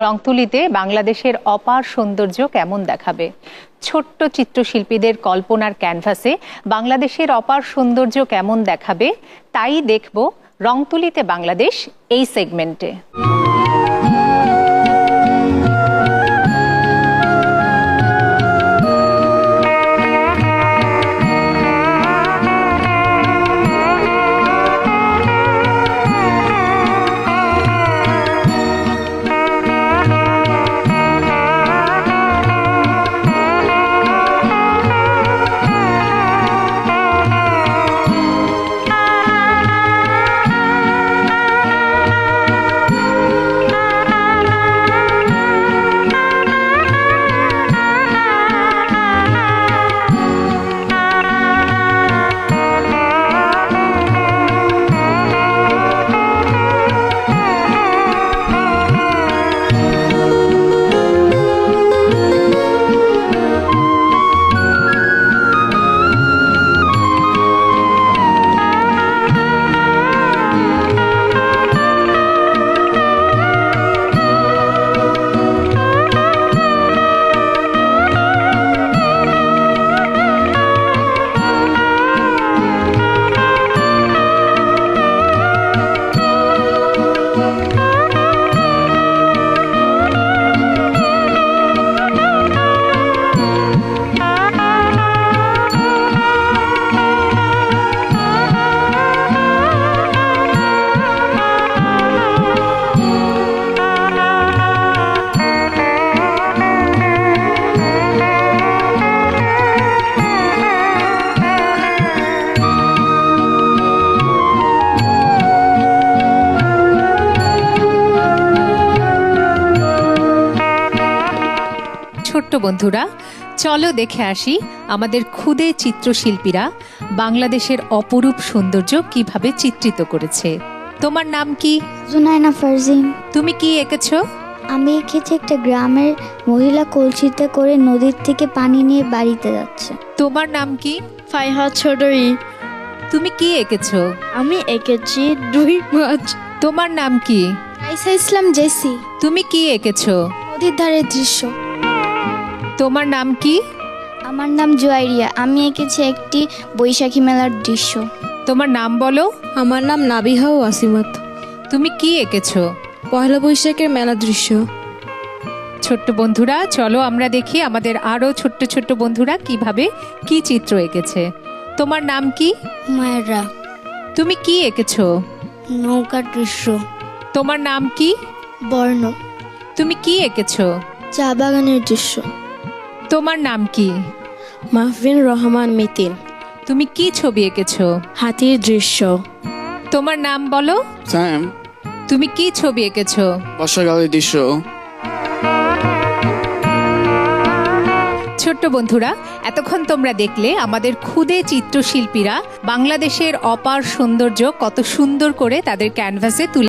রংতুলিতে বাংলাদেশের অপার সৌন্দর্য কেমন দেখাবে? ছোট্ট চিত্রশিল্পীদের কল্পনার ক্যানভাসে বাংলাদেশের অপার সৌন্দর্য কেমন দেখাবে? তাই দেখব রংতুলিতে বাংলাদেশ এই সেগমেন্টে। ছোট্ট বন্ধুরা চলো দেখে আসি আমাদের ক্ষুদে চিত্রশিল্পীরা বাংলাদেশের অপরূপ সৌন্দর্য কীভাবে চিত্রিত করেছে। তোমার নাম কি? জুনাইনা ফারজিন। তুমি কি এঁকেছো? আমি এঁকেছি একটা গ্রামের মহিলা কলসিতে করে নদীর থেকে পানি নিয়ে বাড়িতে যাচ্ছে। তোমার নাম কি? ফাইহা চৌধুরী। তুমি কি এঁকেছো? আমি এঁকেছি দুই মাছ। তোমার নাম কি? আইসা ইসলাম জেসি। তুমি কি এঁকেছো? নদীর ধারের দৃশ্য। তোমার নাম কি? আমার নাম জুয়াইরিয়া। আমি এঁকেছি একটি বৈশাখী মেলার দৃশ্য। তোমার নাম বলো। আমার নাম নাবিহা ওয়াসিমাত তুমি কি এঁকেছো? পয়লা বৈশাখের মেলা দৃশ্য। ছোট্ট বন্ধুরা চলো আমরা দেখি আমাদের আরও ছোট্ট ছোট্ট বন্ধুরা কীভাবে কি চিত্র এঁকেছে। তোমার নাম কি? মায়েরা তুমি কি এঁকেছো? নৌকার দৃশ্য। তোমার নাম কি? বর্ণ। তুমি কি এঁকেছো? চা বাগানের দৃশ্য। তোমার নাম কি? মাহফিন রহমান মিতিন। তুমি কি ছবি এঁকেছো? হাতির দৃশ্য। তোমার নাম বলো। স্যাম। তুমি কি ছবি এঁকেছো? বর্ষাকালের দৃশ্য। ছোট্ট বন্ধুরা এতক্ষণ তোমরা দেখলে আমাদের ক্ষুদে চিত্রশিল্পীরা বাংলাদেশের অপার সৌন্দর্য কত সুন্দর করে তাদের ক্যানভাসে তুলে